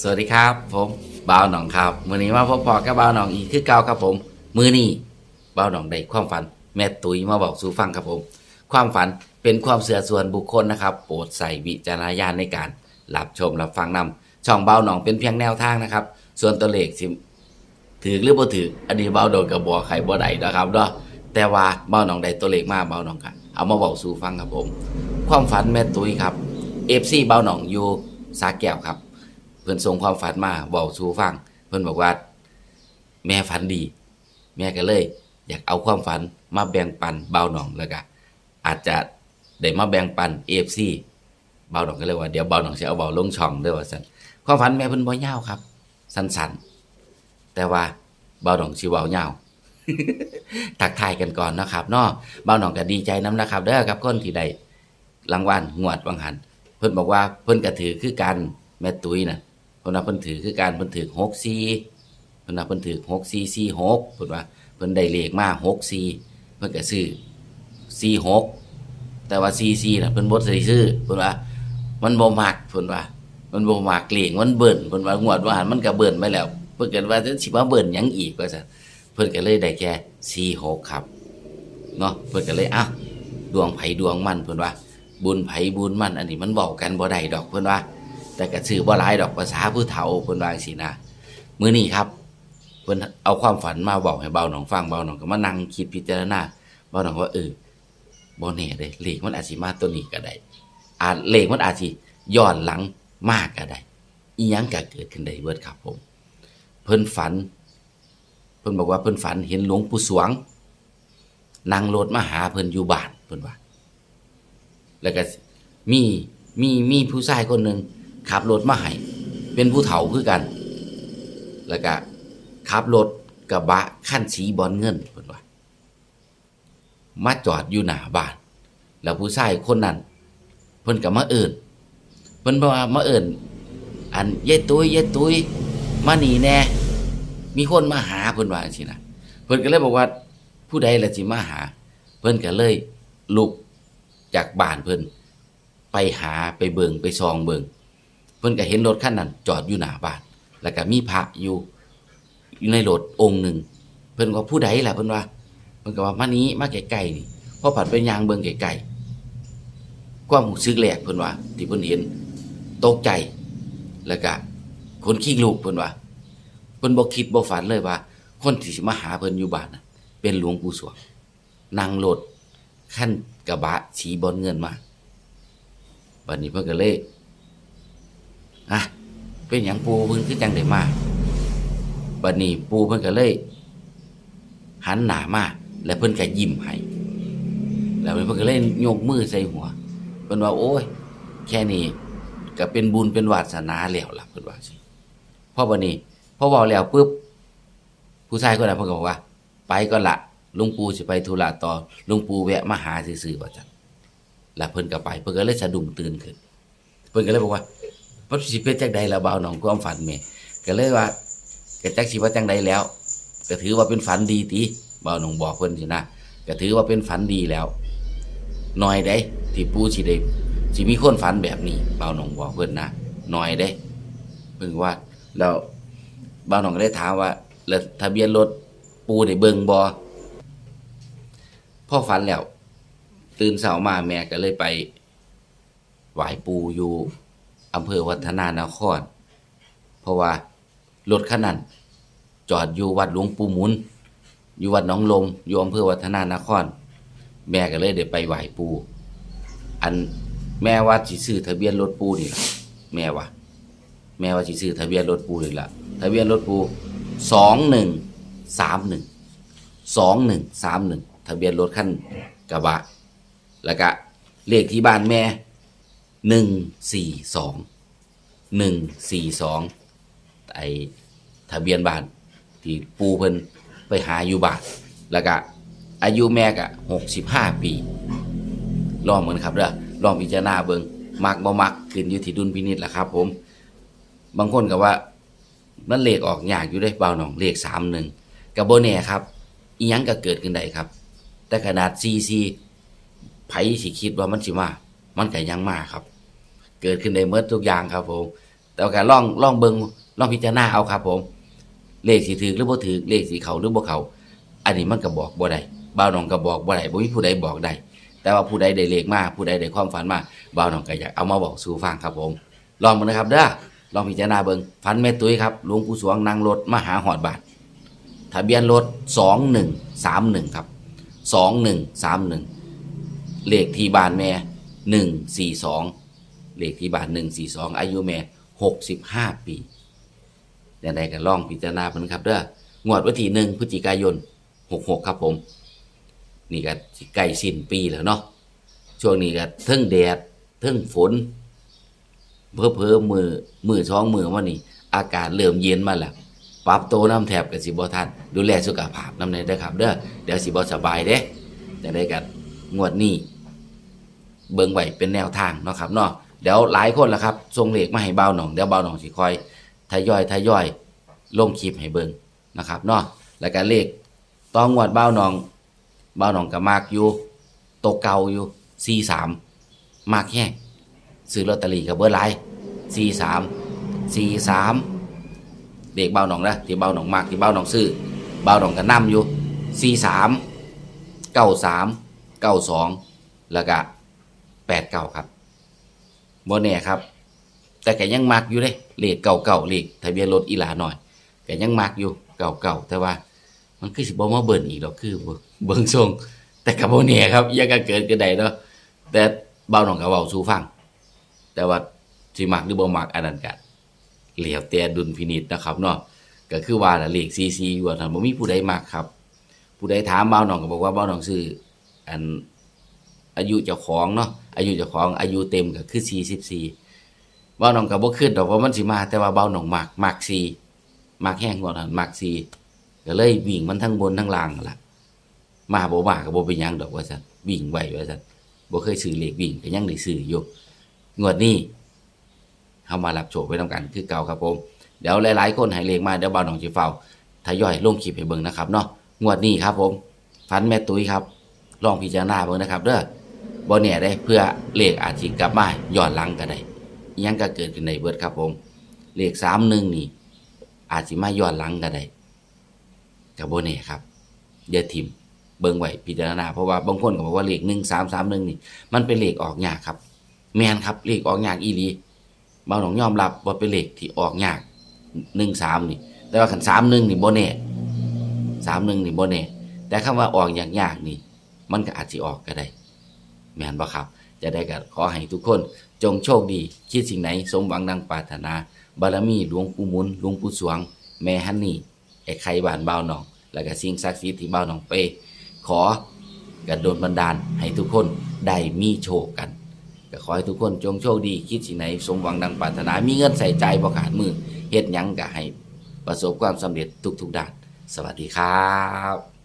สวัสดีครับ ผมบ่าวหนองครับมือนี้มาพบพอกับบ่าวหนองอีกคือเก่าครับผม มือนี้บ่าวหนองได้ความฝัน แม่ตุ๋ยมาบอกสู่ฟังครับผม ความฝันเป็นความเสื่อส่วนบุคคลนะครับ โปรดใส่วิจารณญาณในการรับชมรับฟังนำช่องบ่าวหนองเป็นเพียงแนวทางนะครับ ส่วนตัวเลขสิถือหรือบ่ถืออันนี้บ่าวโดนกับบัวไข่บ่ได้นะครับเนาะแต่ว่าบ่าวหนองได้ตัวเลขมาบ่าวหนองกันเอามาบอกสู่ฟังครับผม ความฝันแม่ตุ๋ยครับ FC บ่าวหนองอยู่สาแก้วครับ เพื่อนส่งความฝันมาบอกสู่ฟัง เพื่อนบอกว่า แม่ฝันดี แม่ก็เลย อยากเอาความฝันมาแบ่งปันเบาหนองแล้วก็อาจจะได้มาแบ่งปันเอฟซีเบาหนองก็เลยว่าเดี๋ยวเบาหนองจะเอาเบาลงช่องด้วยว่าสันความฝันแม่เพิ่นบ่ยาวครับ สั้นๆ แต่ว่าเบาหนองสิเว้ายาวทักทายกันก่อนนะครับเนาะเบาหนองก็ดีใจน้ำนะครับเด้อครับคนที่ได้รางวัลงวดบางหัน เพิ่นบอกว่าเพิ่นก็ถือคือกันแม่ตุ้ยน่ะ พิ่นว่าเพิ่นถือคือกันเพิ่นถือ6 4เพิ่นว่าเพิ่นถือ6 4 4 6เพิ่นว่าเพิ่นได้เลขมา6 4เพิ่นก็ซื้อ4 6แต่ว่า4 4น่ะเพิ่นบ่ได้ซื้อเพิ่นว่า มันบ่มักเพิ่นว่า มันบ่มักเลขมันเบิ่นเพิ่นว่างวดว่าหันมันก็เบิ่นไปแล้ว เพิ่นก็ว่าจะสิมาเบิ่นหยังอีกว่าซั่นเพิ่นก็เลยได้แค่4 6ครับเนาะเพิ่นก็เลยอะดวงไผดวงมันเพิ่นว่า บุญไผบุญมันอันนี้มันบอกกันบ่ได้ดอกเพิ่นว่า แต่ก็ซื้อบ่หลายดอกภาษาผู้เฒ่าเพิ่นว่าจังซี่นะมื้อนี้ครับเพิ่นเอาความฝันมาบอกให้เบาหนองฟังเบาหนองก็มานั่งคิดพิจารณาเบาหนองว่าเออบ่แน่เด้เลขมันอาจสิมาตัวนี้ก็ได้อาจเลขมันอาจสิย้อนหลังมากก็ได้อีหยังก็เกิดขึ้นได้เบิดครับผม เพิ่นฝัน เพิ่นบอกว่าเพิ่นฝันเห็นหลวงปู่สวงนั่งรถมาหาเพิ่นอยู่บ้านเพิ่นว่า แล้วก็มีมีมีผู้ชายคนหนึ่ง ขับรถมาให้เป็นผู้เฒ่าคือกัน แล้วก็ขับรถกระบะขั้นสีบอลเงินเพิ่นว่ามาจอดอยู่หน้าบ้าน แล้วผู้ชายคนนั้น เพิ่นก็มาเอิ่นเพิ่นบอกว่ามาเอิ่นอันเย้ตุ้ยเย้ตุ้ยมาหนีแน่มีคนมาหาเพิ่นว่าจังซี่นะเพิ่นก็เลยบอกว่า ผู้ใดล่ะสิมาหา เพิ่นก็เลยลุกจากบ้านเพิ่นไปหาไปเบิงไปซองเบิง พิ่นก็เห็นรถคันนั้นจอดอยู่หน้าบ้าน แล้วก็มีพระอยู่อยู่ในรถองค์หนึ่งเพิ่นก็ผู้ใดล่ะเพิ่นว่าเพิ่นก็ว่ามานี้มาใกล้ๆนี่พอผัดไปยางเบิ่งไกลๆความรู้สึกแรกเพิ่นว่า ที่เพิ่นเห็นตกใจแล้วก็คนขี้ลูกเพิ่นว่าเพิ่นบ่คิดบ่ฝันเลยว่า คนที่สิมาหาเพิ่นอยู่บ้านน่ะเป็นหลวงปู่สวงนั่งรถขั้นกระบะสีบอลเงินมาบัดนี้เพิ่นก็เลย อะเป็นอย่างปูเพิ่นคือจังได้มาบัดนี้ปูเพิ่นก็เลย หันหน้ามาแล้วเพิ่นก็ยิ้มให้แล้วเพิ่นก็เลยยกมือใส่หัวเพิ่นว่าโอ้ย แค่นี้ก็เป็นบุญเป็นวาสนาแล้วล่ะเพิ่นว่าสิพอบัดนี้พอเว้าแล้วปุ๊บผู้ชายคนนั้นเพิ่นก็บอกว่า ไปก็ละลุงปูสิไปธุระต่อลุงปูแวะมาหาซื่อๆว่าจังแล้วเพิ่นก็ไป เพิ่นก็เลยสะดุ้งตื่นขึ้น เพิ่นก็เลยบอกว่า มันสิเป็นจังใดล่ะบ่าวน้องความฝันแม่ก็เลยว่าก็จักสิว่าจังใดแล้วก็ถือว่าเป็นฝันดีติบ่าวน้องบอกเพิ่นสินะก็ถือว่าเป็นฝันดีแล้วหน่อยได้ที่ปู่สิได้สิมีคนฝันแบบนี้บ่าวน้องบอกเพิ่นนะหน่อยได้เพิ่นว่าแล้วบ่าวน้องก็เลยถามว่าแล้วทะเบียนรถปู่ได้เบิ่งบ่พ่อฝันแล้วตื่นเช้ามาแม่ก็เลยไปไหว้ปูอยู่ อำเภอวัฒนานคร เพราะว่ารถคันนั้นจอดอยู่วัดหลวงปู่หมุน อยู่วัดหนองลมอยู่อำเภอวัฒนานคร แม่ก็เลยได้ไปไหว้ปูอันแม่ว่าสิซื้อทะเบียนรถปูนี่ล่ะแม่ว่า แม่ว่าสิซื้อทะเบียนรถปูนี่ล่ะทะเบียนรถปูสองหนึ่งสามหนึ่งสองหนึ่งสามหนึ่งทะเบียนรถขั้นกระบะ แล้วก็เลขที่บ้านแม่ หนึ่งสี่สองหนึ่งสี่สองไอทะเบียนบ้าน ที่ปูเพิ่นไปหาอยู่บ้านแล้วก็อายุแม่ก็หกสิบห้าปีลองเหมือนครับเด้อลองพิจารณาเบิงมักบ่มักขึ้นอยู่ที่ดุลพินิจแหละครับ ผม บางคนก็ว่ามันเลขออกยากอยู่ได้เบาหนองเลขสามหนึ่งกับโบแน่ครับอียังก็เกิดขึ้นได้ครับ แต่ขนาดซีซีไผสิคิดว่ามันสิมา มันก็ยังมาครับ เกิดขึ้นได้เมื่อทุกอย่างครับผมแต่ว่าก็ลองลองเบิงล่องพิจารณาเอาครับผม เลขสิถือหรือบ่ถือเลขสิเขาหรือบ่เขาอันนี้มันก็บอกบ่ได้บ่าวน้องก็บอกบ่ได้บ่มีผู้ใดบอกได้แต่ว่าผู้ใดได้เลขมากผู้ใดได้ความฝันมากบ่าวน้องก็อยากเอามาบอกสู่ฟังครับผม ลองมานะครับเด้อลองพิจารณาเบิงฝันแม่ตุ้ยครับหลวงปู่สวงนั่งรถมาหาหอดบาททะเบียนรถ2131ครับ2131เลขที่บ้านแม่142 เลขที่บ้าน142องอายุแม่65ปีอย่างใดก็ลองพิจารณาเพิ่นครับเด้องวดวันที่1พฤศจิกายน66ครับผม นี่ก็ใกล้สิ้นปีแล้วเนาะช่วงนี้ก็เทิงแดดเทิงฝน เพิ่มเพิ่มมือมือท้องมือวันนี้อากาศเริ่มเย็นมาแล้วปรับโตน้ำแถบกับสิบอทันดูแลสุขภาพน้ำในเด้ครับเด้อเดี๋ยวสิบอสบายเด้จะได้กันงวดนี้ เบิ่งไหวเป็นแนวทางเนาะครับเนาะ เดี๋ยวหลายคนละครับส่งเหลขมาให้เบาหนองเดี๋ยวเบาหนองสิคอยทยอยทยอยลงคลิปให้เบิงนะครับเนาะแล้วก็เลขต้องงวดเบาหนองเบาหนองกับมากอยู่โตวเก่าอยู่สี่สามมากแห้งซื้อลอตเตอรี่กับเบอร์ไลน์สี่สามสี่สามเด็กเบาหนองนะที่เบาหนองมากที่เบาหนองซื้อเบาหนองก็นํอยู่สี่สามเก้าสามเก้าสองแล้วก็แปดเก้าครับ บแน่ครับ แต่แกยังมักอยู่เลยเลขเก่าเก่าๆเลขทะเบียนรถอีหลาหน่อยแกยังมักอยู่เก่าเก่าๆแต่ว่า มันคือสิบ่มาเบิ่นอีกดอกคือเบิ่งเบิ่งทรงแต่กับโบแน่ครับยังก็เกิดกันได้เนาะแต่เบาหนองก็เว้าสู่ฟัง แต่ว่าสิมักหรือบ่มักอันนั้นก็เหลียวแต่ดุลพินิจนะครับเนาะก็คือว่าน่ะเลขซีซีอยู่ว่าท่านบ่มีผู้ใดมักครับ ผู้ใดถามเบาวน้องก็บอกว่าเบาวน้องซื้ออัน อายุเจ้าของเนาะอายุเจ้าของอายุเต็มก็คือ44บ่าวน้องก็บ่ขึ้นดอกว่ามันสิมา แต่ว่าเบาวน้องมักมัก4มักแห้งกว่านั้นมัก4ก็เลยวิ่งมันทั้งบนทั้งล่างล่ะมาบ่มาก็บ่เป็นยังดอกว่าซั่นวิ่งไหวว่าซั่นบ่เคยซื้อเลขวิ่งก็ยังได้ซื้ออยู่งวดนี้เข้ามารับโชคไปทำกันคือเก่าครับผม เดี๋ยวหลายๆคนให้เลขมาเดี๋ยวเบาหนองจีเฝ้าทยอยลงคลิปให้เบิ่งนะครับเนาะงวดนี้ครับผมฟันแม่ตุ้ยครับ ลองพิจารณาเบิ่งนะครับเด้อ บ่แน่ได้เพื่อเลขอาจสิกลับมาย้อนหลังก็ได้ยังก็เกิดขึ้นในเบิดครับผม เลข31นี่ อาจสิมาย้อนหลังก็ได้ก็บ่แน่ครับอย่าทิมเบิ่งไว้พิจารณาเพราะว่าบางคนก็บอกว่าเลข1331นี่ มันเป็นเลขออกยากครับ แมนครับเลขออกยากอีหลีบางหนองยอมรับว่าเป็นเลขที่ออกยากหนึ่งสามนี่ แต่ว่าขันสามหนึ่งนี่โบแน่สามหนึ่งนี่โบแน่แต่คำว่าออกยากยากนี่ มันก็อาจจะออกก็ได้ แม่นบ่ครับ จะได้ก็ขอให้ทุกคนจงโชคดี คิดสิ่งไหนสมหวังดังปรารถนา บารมีหลวงปู่มุนหลวงปู่สวง แม่ฮันนี่ไอ้ไข่บานเบาหนอง แล้วก็สิ่งศักดิ์สิทธิ์ที่เบาหนองเป ขอกระโดดบันดาลให้ทุกคนได้มีโชคกันก็ขอให้ทุกคนจงโชคดี คิดสิ่งไหนสมหวังดังปรารถนา มีเงินใส่ใจบ่ขาดมือเฮ็ดหยังก็ให้ประสบความสำเร็จทุกๆด้าน สวัสดีครับ